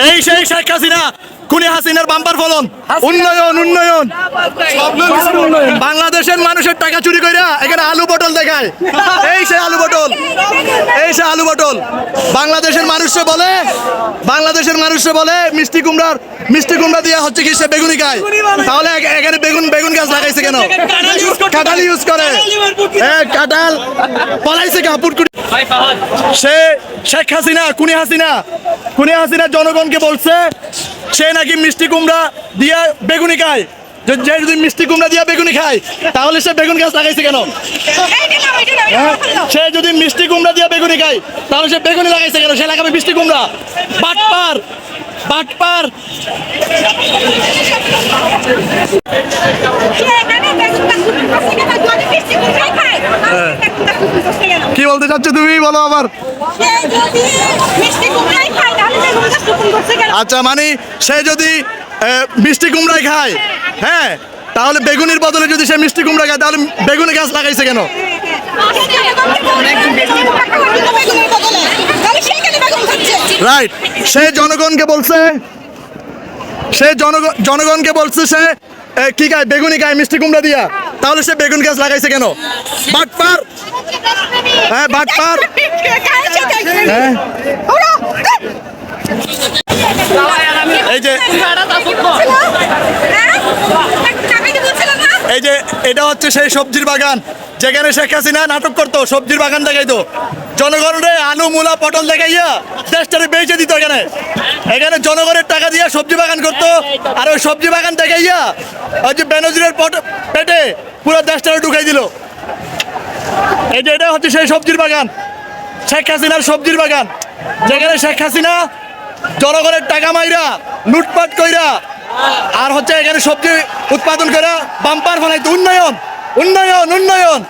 এই সেই শেখ হাসিনা খুনি হাসিনার বাম্পার ফলন। উন্নয়ন উন্নয়ন। বাংলাদেশের মানুষের টাকা চুরি কইরা এখানে আলু বটল দেখায়। এই সে আলু বটল এই সে আলু বটল বাংলাদেশের মানুষে বলে বাংলাদেশের মানুষে বলে মিষ্টি কুমড়ার মিষ্টি কুমড়া দিয়ে হচ্ছে কি সে বেগুনি খায়। তাহলে বেগুন গাছ লাগাইছে কেন? কাঁঠাল ইউজ করে। হ্যাঁ কাঁঠাল পলাইছে কাপুট সে শেখ হাসিনা কুনি হাসিনা কুনি হাসিনা জনগণকে বলছে সে নাকি মিষ্টি কুমড়া দিয়ে বেগুনি খায়। যে যে যদি মিষ্টি কুমড়া দিয়ে বেগুনি খায় তাহলে সে বেগুন গাছ লাগাইছে কেন? হ্যাঁ? সে যদি মিষ্টি কুমড়া দিয়ে বেগুনি খায় তাহলে সে বেগুনি লাগাইছে কেন? সে লাগাবে মিষ্টি কুমড়া? বাটপার বাটপার। কি বলতে চাচ্ছ তুমি? বলো আবার। আচ্ছা মানে সে যদি মিষ্টি কুমড়াই খায় হ্যাঁ তাহলে বেগুনের বদলে যদি সে মিষ্টি কুমড়া খায় তাহলে বেগুনি গাছ লাগাইছে কেন? রাইট সে জনগণকে বলছে সে জনগণ জনগণকে বলছে সে কি গায় বেগুনি গায় মিষ্টি কুমড়া দিয়া? তাহলে সে বেগুন গাছ লাগাইছে কেন? বাটপার হ্যাঁ বাটপার হ্যাঁ এই যে এই যে এটা হচ্ছে সেই সবজির বাগান। যেখানে শেখ হাসিনা নাটক করতো, সবজির বাগান দেখাইতো। জনগণের আলু, মূলা, পটল দেখাইয়া দেশটারে বেঁচে দিত এখানে। এখানে জনগণের টাকা দিয়ে সবজি বাগান করতো, আর ওই সবজি বাগান দেখাইয়া ওই যে বেনজিরের পট- পেটে পুরো দেশটারে ঢুকাই দিল। এই যে এটা হচ্ছে সেই সবজির বাগান, শেখ হাসিনার সবজির বাগান। যেখানে শেখ হাসিনা জনগণের টাকা মাইরা লুটপাট কইরা আর হচ্ছে এখানে সবজি উৎপাদন করে বাম্পার বানাইতো উন্নয়ন উন্নয়ন উন্নয়ন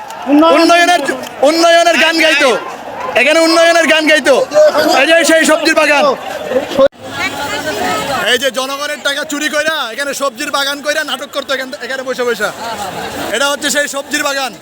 উন্নয়নের উন্নয়নের গান গাইতো। এখানে উন্নয়নের গান গাইতো। এই যে সেই সবজির বাগান। এই যে জনগণের টাকা চুরি কইরা এখানে সবজির বাগান কইরা নাটক করতো এখান- এখানে বসে বসে। এটা হচ্ছে সেই সবজির বাগান।